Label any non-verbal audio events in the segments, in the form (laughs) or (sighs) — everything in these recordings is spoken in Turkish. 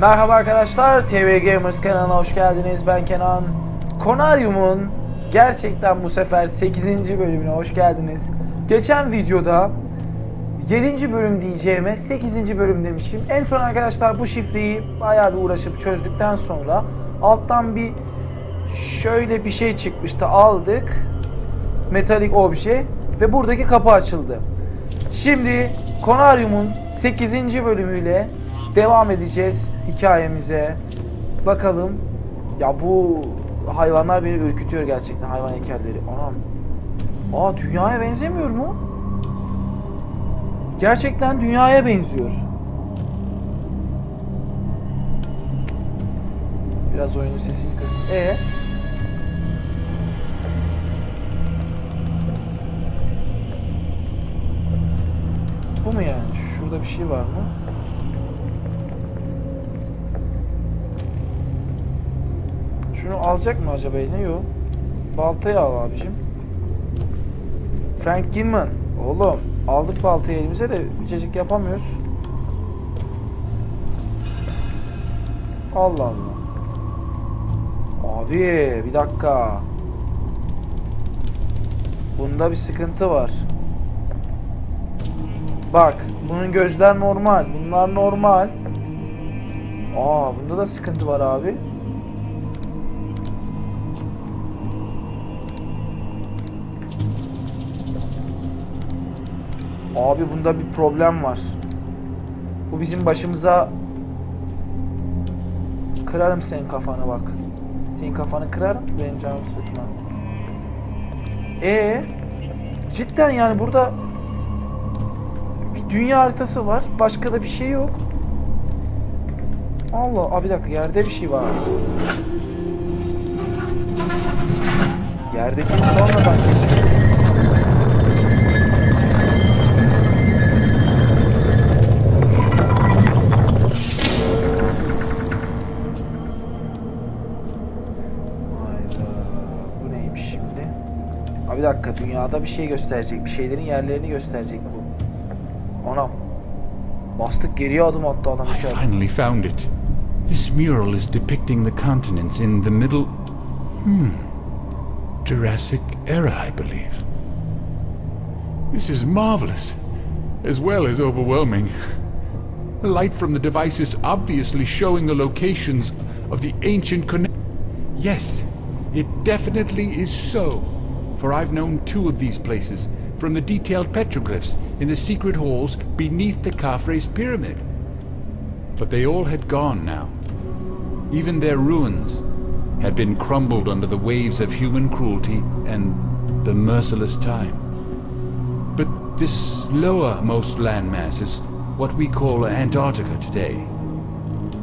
Merhaba arkadaşlar, TV Gamers kanalına hoş geldiniz. Ben Kenan. Konaryum'un gerçekten bu sefer 8. bölümüne hoş geldiniz. Geçen videoda 7. bölüm diyeceğime 8. bölüm demişim. En son arkadaşlar bu şifreyi bayağı bir uğraşıp çözdükten sonra alttan bir şöyle bir şey çıkmıştı. Aldık. Metalik obje ve buradaki kapı açıldı. Şimdi Konaryum'un 8. bölümüyle devam edeceğiz hikayemize. Bakalım. Ya bu hayvanlar beni ürkütüyor gerçekten hayvan heykelleri. Anam. Aa dünyaya benzemiyor mu? Gerçekten dünyaya benziyor. Biraz oyunun sesini kısın. E Bu mu yani? Şurada bir şey var mı? Şunu alacak mı acaba eline? Yok. Baltayı al abicim. Frank Gilman. Oğlum aldık baltayı elimize de bircecik yapamıyoruz. Allah Allah. Abi bir dakika. Bunda bir sıkıntı var. Bak bunun gözler normal. Bunlar normal. Aa bunda da sıkıntı var abi. Abi bunda bir problem var. Bu bizim başımıza kırarım senin kafanı bak. Senin kafanı kırarım benim canımı sıkma. E cidden yani burada bir dünya haritası var. Başka da bir şey yok. Allah, abi bir dakika yerde bir şey var. Yerdeki sonradan geçiyor. Dakika dünyada bir şey gösterecek. Bir şeylerin yerlerini gösterecek bu. Anam. Bastık geriye adım attı adam I finally found it. This mural is depicting the continents in the middle. Hmm. Jurassic era, I believe. This is marvelous, as well as overwhelming. The light from the device is obviously showing the locations of the ancient conne- Yes, it definitely is so. For I've known two of these places from the detailed petroglyphs in the secret halls beneath the Khafre's pyramid. But they all had gone now. Even their ruins had been crumbled under the waves of human cruelty and the merciless time. But this lowermost landmass is what we call Antarctica today.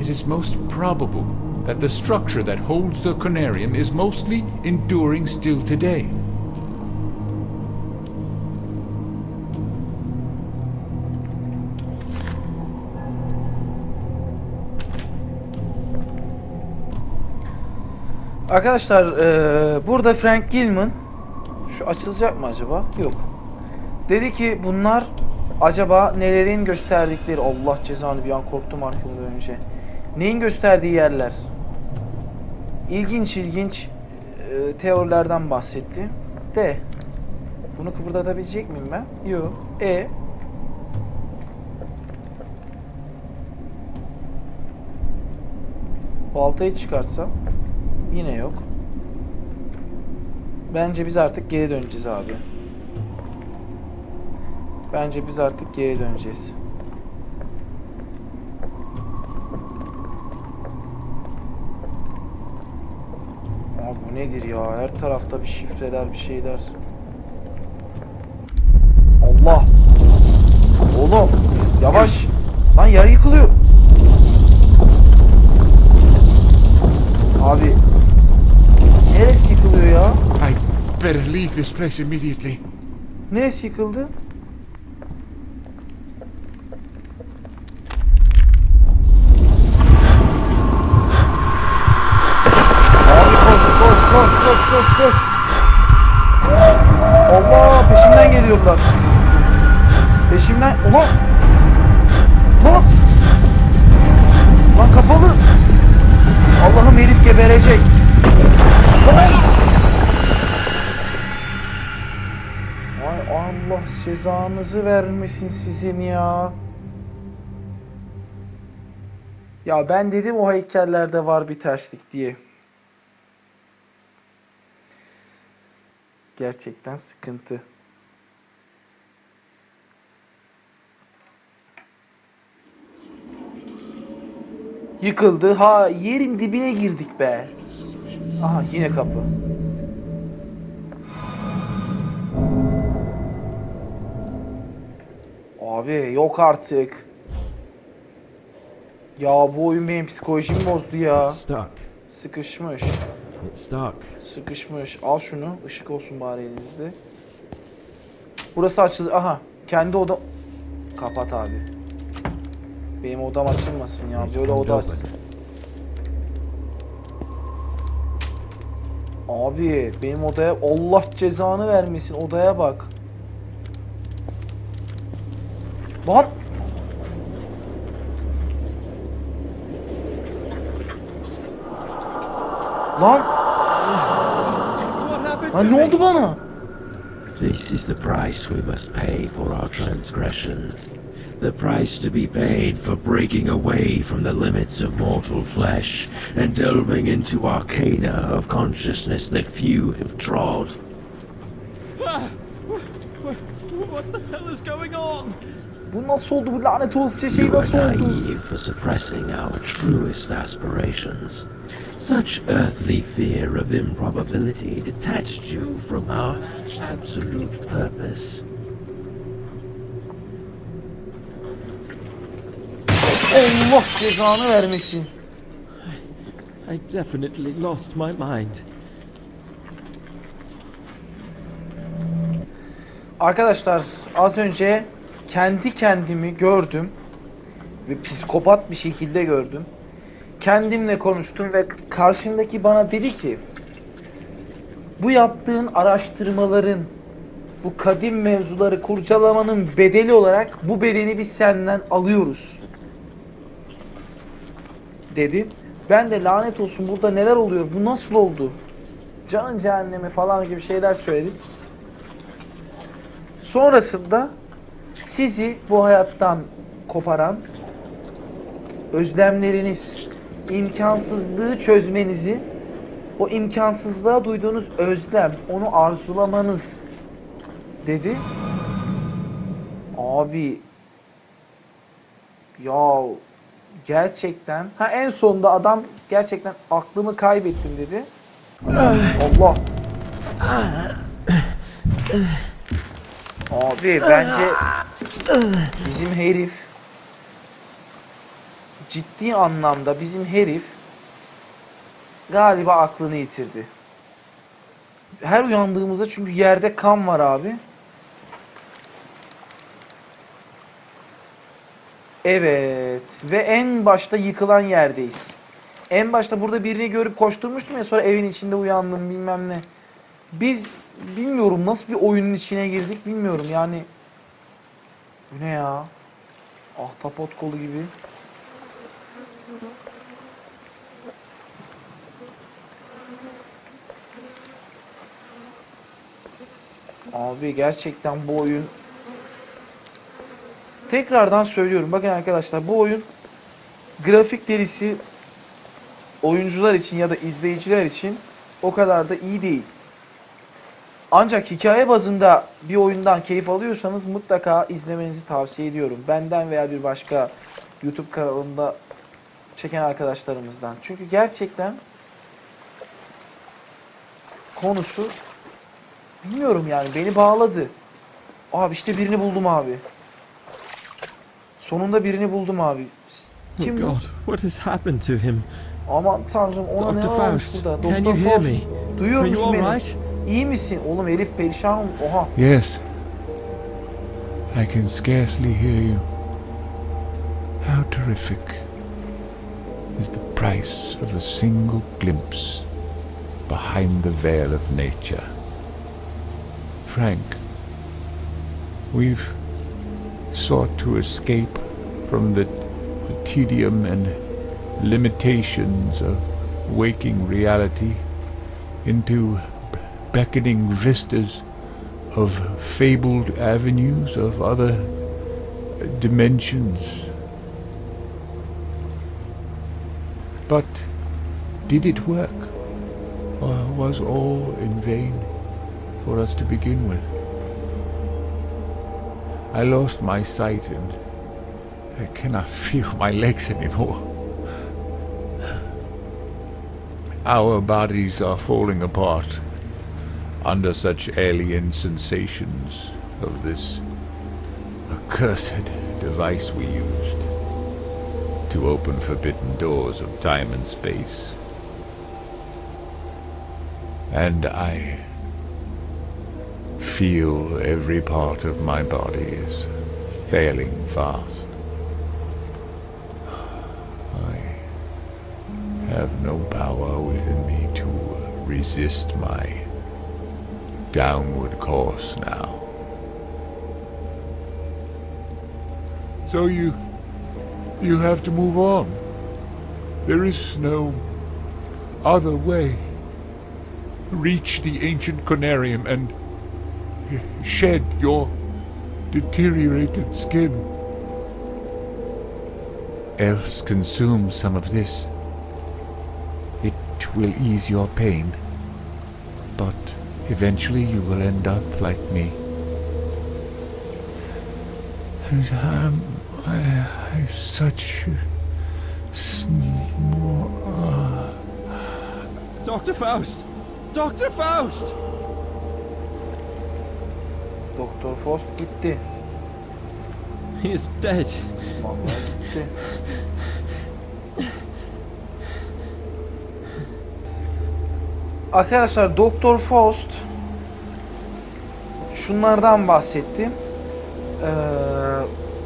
It is most probable that the structure that holds the conarium is mostly enduring still today. Arkadaşlar eee, burada Frank Gilman şu açılacak mı acaba? Yok. Dedi ki bunlar acaba nelerin gösterdikleri Allah cezanı bir an korktum arkamda önce. Neyin gösterdiği yerler? İlginç ilginç eee, teorilerden bahsetti. De bunu kıpırdatabilecek miyim ben? Yok. E Baltayı çıkartsam Yine yok. Bence biz artık geri döneceğiz abi. Bence biz artık geri döneceğiz. Aa bu nedir ya? Her tarafta bir şifreler, bir şeyler. Allah! Oğlum! Yavaş! Lan yer yıkılıyor. Abi better leave this place immediately. Neresi yıkıldı? Cezanızı vermesin sizin ya. Ya ben dedim o heykellerde var bir terslik diye. Gerçekten sıkıntı. Yıkıldı. Ha yerin dibine girdik be. Aha yine kapı. Abi yok artık. Ya bu oyun benim psikolojimi bozdu ya. Stuck. Sıkışmış. It's stuck. Sıkışmış. Al şunu. Işık olsun bari elinizde. Burası açıldı. Aha. Kendi oda... Kapat abi. Benim odam açılmasın ya. Böyle oda aç-. Abi benim odaya Allah cezanı vermesin. Odaya bak. Lan. Lan. What happened Lan ne oldu bana? This is the price we must pay for our transgressions. The price to be paid for breaking away from the limits of mortal flesh and delving into arcana of consciousness that few have trod. (sighs) What the hell is going on? Bu nasıl oldu? Bu lanet olası şey nasıl oldu? naive for suppressing our truest aspirations. Such earthly fear of improbability detached you from our absolute purpose. Allah cezanı vermesin. I definitely lost my mind. Arkadaşlar az önce kendi kendimi gördüm ve psikopat bir şekilde gördüm. Kendimle konuştum ve karşımdaki bana dedi ki bu yaptığın araştırmaların bu kadim mevzuları kurcalamanın bedeli olarak bu bedeni biz senden alıyoruz. Dedi. Ben de lanet olsun burada neler oluyor? Bu nasıl oldu? Canın cehennemi falan gibi şeyler söyledik. Sonrasında sizi bu hayattan koparan özlemleriniz, imkansızlığı çözmenizi, o imkansızlığa duyduğunuz özlem, onu arzulamanız dedi. Abi ya gerçekten ha en sonunda adam gerçekten aklımı kaybettim dedi. Allah. Abi bence bizim herif ciddi anlamda bizim herif galiba aklını yitirdi. Her uyandığımızda çünkü yerde kan var abi. Evet ve en başta yıkılan yerdeyiz. En başta burada birini görüp koşturmuştum ya sonra evin içinde uyandım bilmem ne. Biz bilmiyorum nasıl bir oyunun içine girdik bilmiyorum yani. Bu ne ya? Ahtapot kolu gibi. Abi gerçekten bu oyun Tekrardan söylüyorum. Bakın arkadaşlar bu oyun grafik derisi oyuncular için ya da izleyiciler için o kadar da iyi değil. Ancak hikaye bazında bir oyundan keyif alıyorsanız mutlaka izlemenizi tavsiye ediyorum. Benden veya bir başka YouTube kanalında çeken arkadaşlarımızdan. Çünkü gerçekten konusu bilmiyorum yani beni bağladı. Abi işte birini buldum abi. Sonunda birini buldum abi. Oh Kim bu? God, what has happened to him? Aman tanrım ona ne Dr. olmuş Faust, burada? Doktor Faust. Duyuyor musun beni? alright? İyi misin? Oğlum herif perişan. Oha. Yes. I can scarcely hear you. How terrific is the price of a single glimpse behind the veil of nature. Frank, we've sought to escape from the, the tedium and limitations of waking reality into beckoning vistas of fabled avenues of other dimensions. But did it work? Or was all in vain for us to begin with? I lost my sight and I cannot (laughs) feel my legs anymore. Our bodies are falling apart under such alien sensations of this accursed device we used to open forbidden doors of time and space. And I feel every part of my body is failing fast. I have no power within me to resist my downward course now. So you you have to move on. There is no other way. Reach the ancient conarium and shed your deteriorated skin. Else consume some of this. It will ease your pain. But eventually you will end up like me. And um, I have such small. Uh, Dr. Faust! Dr. Faust! Doktor Faust gitti. He is dead. Arkadaşlar Doktor Faust şunlardan bahsetti. Ee,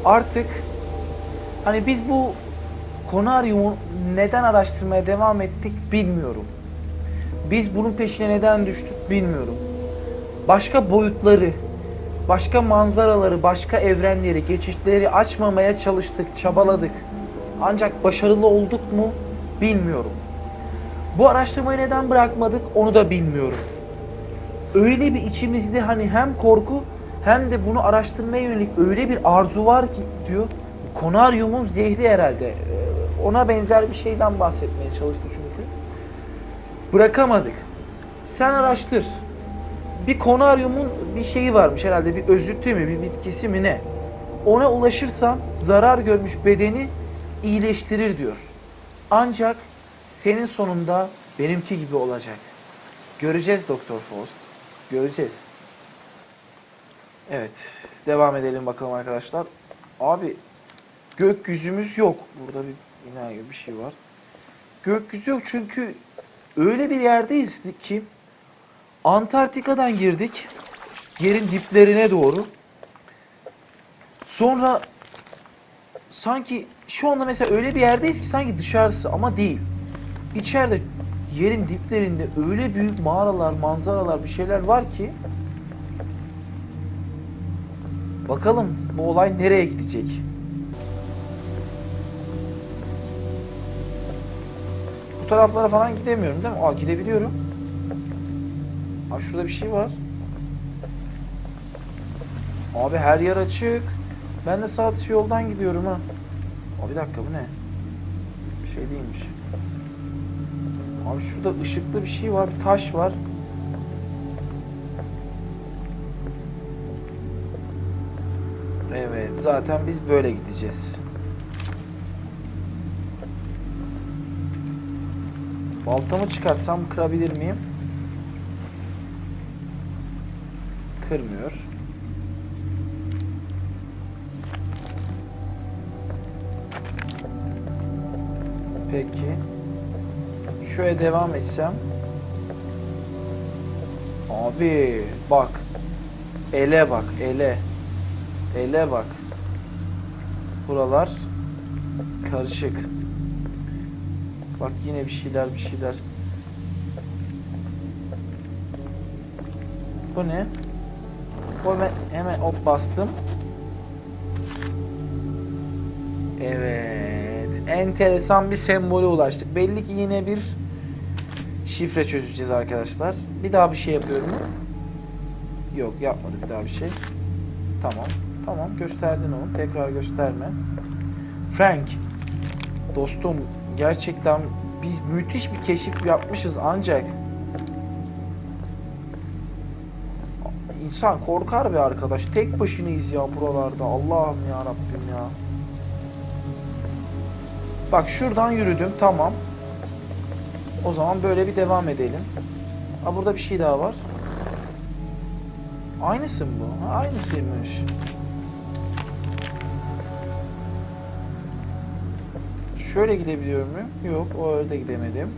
artık hani biz bu konaryumu neden araştırmaya devam ettik bilmiyorum. Biz bunun peşine neden düştük bilmiyorum. Başka boyutları, başka manzaraları, başka evrenleri, geçişleri açmamaya çalıştık, çabaladık. Ancak başarılı olduk mu bilmiyorum. Bu araştırmayı neden bırakmadık onu da bilmiyorum. Öyle bir içimizde hani hem korku hem de bunu araştırmaya yönelik öyle bir arzu var ki diyor. Konaryumun zehri herhalde. Ee, Ona benzer bir şeyden bahsetmeye çalıştı çünkü. Bırakamadık. Sen araştır. Bir konaryumun bir şeyi varmış herhalde bir özütü mü bir bitkisi mi ne? Ona ulaşırsam zarar görmüş bedeni iyileştirir diyor. Ancak senin sonunda benimki gibi olacak. Göreceğiz Doktor Faust. Göreceğiz. Evet. Devam edelim bakalım arkadaşlar. Abi gökyüzümüz yok. Burada bir bina gibi bir şey var. Gökyüzü yok çünkü öyle bir yerdeyiz ki Antarktika'dan girdik. Yerin diplerine doğru. Sonra sanki şu anda mesela öyle bir yerdeyiz ki sanki dışarısı ama değil. İçeride yerin diplerinde öyle büyük mağaralar, manzaralar bir şeyler var ki bakalım bu olay nereye gidecek? Bu taraflara falan gidemiyorum değil mi? Aa gidebiliyorum. Aa şurada bir şey var. Abi her yer açık. Ben de sağ dışı yoldan gidiyorum ha. Aa bir dakika bu ne? Bir şey değilmiş. Abi şurada ışıklı bir şey var, bir taş var. Evet, zaten biz böyle gideceğiz. Baltamı çıkarsam kırabilir miyim? Kırmıyor. Peki. Şöyle devam etsem. Abi bak. Ele bak, ele. Ele bak. Buralar karışık. Bak yine bir şeyler bir şeyler. Bu ne? Bu hemen, hemen hop bastım. Evet. Enteresan bir sembole ulaştık. Belli ki yine bir şifre çözeceğiz arkadaşlar. Bir daha bir şey yapıyorum. Yok yapmadı bir daha bir şey. Tamam. Tamam gösterdin onu. Tekrar gösterme. Frank. Dostum gerçekten biz müthiş bir keşif yapmışız ancak insan korkar be arkadaş. Tek başınayız ya buralarda. Allah'ım ya Rabbim ya. Bak şuradan yürüdüm. Tamam. O zaman böyle bir devam edelim. Ha burada bir şey daha var. Aynısı mı bu? Ha, aynısıymış. Şöyle gidebiliyor muyum? Yok, o öyle gidemedim.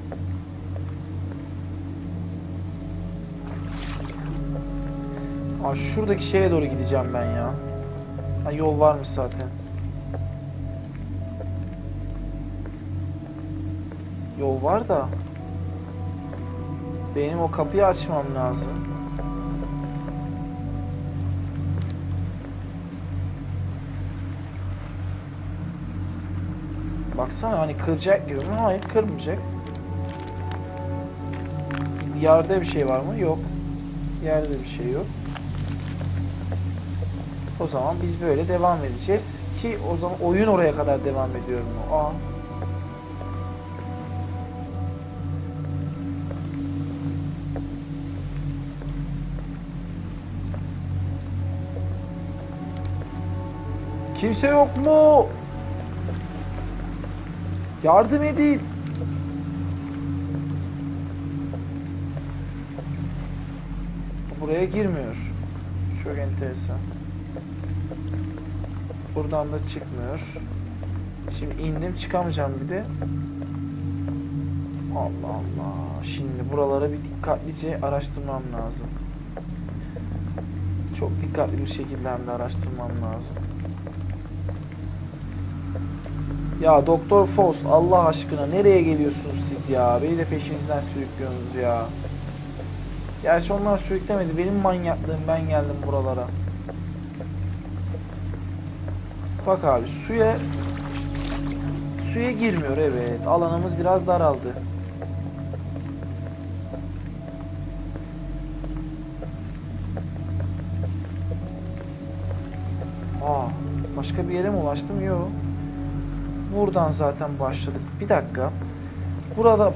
Aa, şuradaki şeye doğru gideceğim ben ya. Ha, yol varmış zaten. Yol var da benim o kapıyı açmam lazım. Baksana hani kıracak gibi mi? Hayır kırmayacak. Yerde bir şey var mı? Yok. Yerde bir şey yok. O zaman biz böyle devam edeceğiz ki o zaman oyun oraya kadar devam ediyor mu? Aa. Kimse yok mu? Yardım edin. Buraya girmiyor. Çok enteresan. Buradan da çıkmıyor. Şimdi indim çıkamayacağım bir de. Allah Allah. Şimdi buralara bir dikkatlice araştırmam lazım. Çok dikkatli bir şekilde hem araştırmam lazım. Ya Doktor Faust Allah aşkına nereye geliyorsunuz siz ya? Beni de peşinizden sürüklüyorsunuz ya. Gerçi onlar sürüklemedi. Benim manyaklığım ben geldim buralara. Bak abi suya suya girmiyor evet. Alanımız biraz daraldı. Aa, başka bir yere mi ulaştım? Yok. Buradan zaten başladık. Bir dakika. Burada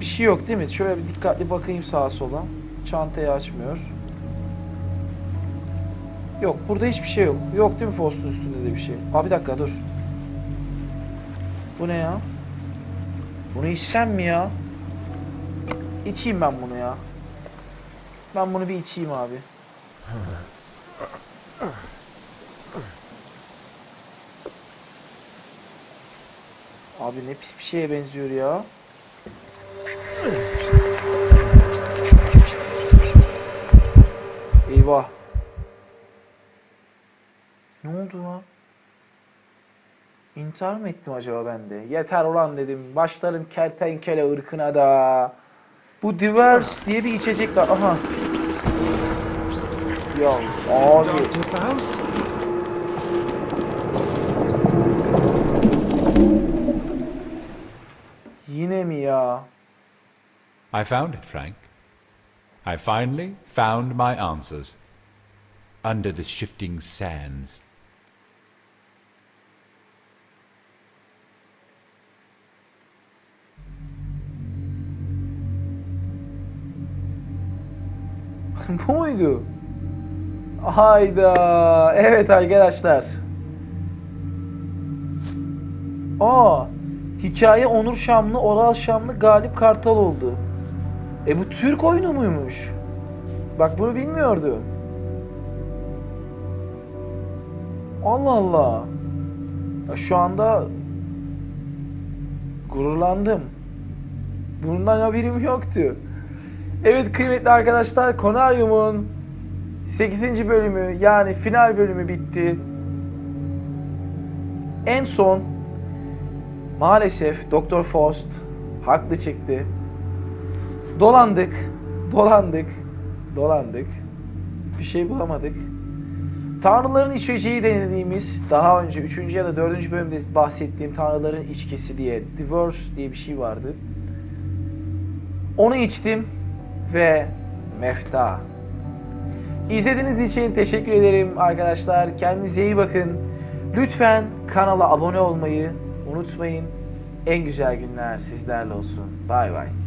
bir şey yok değil mi? Şöyle bir dikkatli bakayım sağa sola. Çantayı açmıyor. Yok burada hiçbir şey yok. Yok değil mi Faust'un üstünde de bir şey? Aa bir dakika dur. Bu ne ya? Bunu içsem mi ya? İçeyim ben bunu ya. Ben bunu bir içeyim abi. Abi ne pis bir şeye benziyor ya. Eyvah. Ne oldu lan? İntihar mı ettim acaba ben de? Yeter ulan dedim. Başlarım kertenkele ırkına da. Bu Divers diye bir içecek var. Aha. Ya abi. Dr. Faust? Yine mi ya? I found it, Frank. I finally found my answers. Under the shifting sands. Bu (laughs) muydu? Hayda. Evet arkadaşlar. Aa, hikaye Onur Şamlı, Oral Şamlı, Galip Kartal oldu. E bu Türk oyunu muymuş? Bak bunu bilmiyordum. Allah Allah. Ya şu anda gururlandım. Bundan haberim yoktu. Evet kıymetli arkadaşlar Konaryum'un 8. bölümü yani final bölümü bitti. En son maalesef Doktor Faust haklı çıktı. Dolandık, dolandık, dolandık. Bir şey bulamadık. Tanrıların içeceği denediğimiz daha önce 3. ya da 4. bölümde bahsettiğim Tanrıların içkisi diye Divorce diye bir şey vardı. Onu içtim ve mefta. İzlediğiniz için teşekkür ederim arkadaşlar. Kendinize iyi bakın. Lütfen kanala abone olmayı unutmayın. En güzel günler sizlerle olsun. Bay bay.